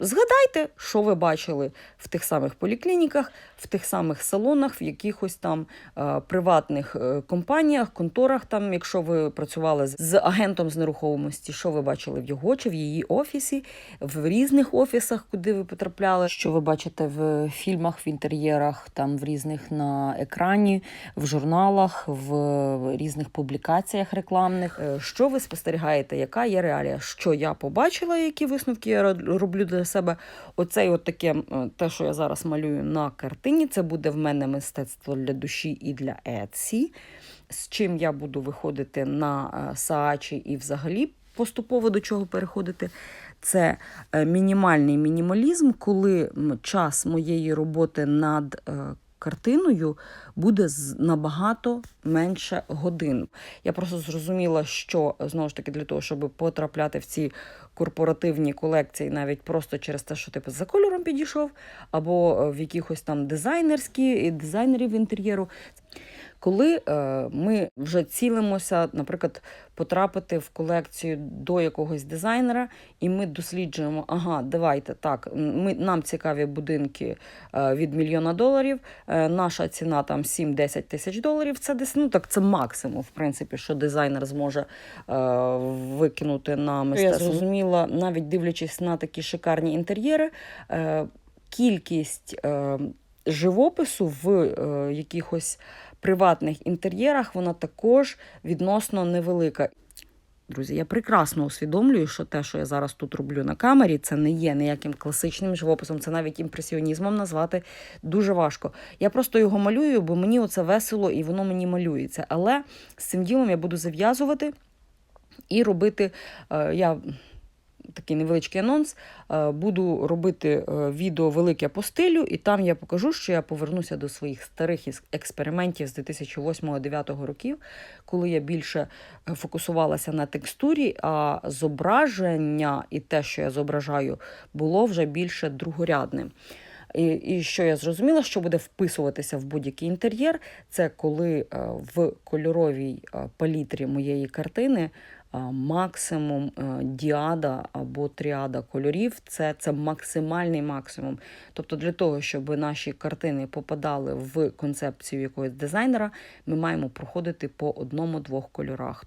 Згадайте, що ви бачили в тих самих поліклініках, в тих самих салонах, в якихось там е, приватних е, компаніях, конторах, там, якщо ви працювали з- з агентом з нерухомості, що ви бачили в його чи в її офісі, в різних офісах, куди ви потрапляли, що ви бачите в фільмах, в інтер'єрах, там в різних на екрані, в журналах, в різних публікаціях рекламних. Е, Що ви спостерігаєте? Яка є реалія? Що я побачила, які висновки я ро- роблю для себе? Оцей от таке, те, що я зараз малюю на картині, це буде в мене мистецтво для душі і для Еці, з чим я буду виходити на е, Саачі і взагалі поступово до чого переходити. Це е, мінімальний мінімалізм, коли час моєї роботи над е, картиною буде набагато менше годин. Я просто зрозуміла, що знову ж таки для того, щоб потрапляти в ці корпоративні колекції, навіть просто через те, що типу за кольором підійшов, або е, в якихось там дизайнерські дизайнерів інтер'єру. Коли е, ми вже цілимося, наприклад, потрапити в колекцію до якогось дизайнера, і ми досліджуємо, ага, давайте так, ми, нам цікаві будинки е, від мільйона доларів, е, наша ціна там 7-10 тисяч доларів. Це десь ну так, це максимум, в принципі, що дизайнер зможе е, викинути на мистецтво. Зрозуміла, навіть дивлячись на такі шикарні інтер'єри, е, кількість е, живопису в е, якихось приватних інтер'єрах вона також відносно невелика. Друзі, я прекрасно усвідомлюю, що те, що я зараз тут роблю на камері, це не є ніяким класичним живописом, це навіть імпресіонізмом назвати дуже важко. Я просто його малюю, бо мені оце весело і воно мені малюється. Але з цим ділом я буду зав'язувати і робити. е, я такий невеличкий анонс. Е, Буду робити е, відео велике по стилю, і там я покажу, що я повернуся до своїх старих експериментів з 2008-2009 років, коли я більше е, фокусувалася на текстурі, а зображення і те, що я зображаю, було вже більше другорядним. І, і що я зрозуміла, що буде вписуватися в будь-який інтер'єр, це коли в кольоровій палітрі моєї картини максимум е, діада або тріада кольорів це, це максимальний максимум. Тобто, для того, щоб наші картини попадали в концепцію якогось дизайнера, ми маємо проходити по одному-двох кольорах.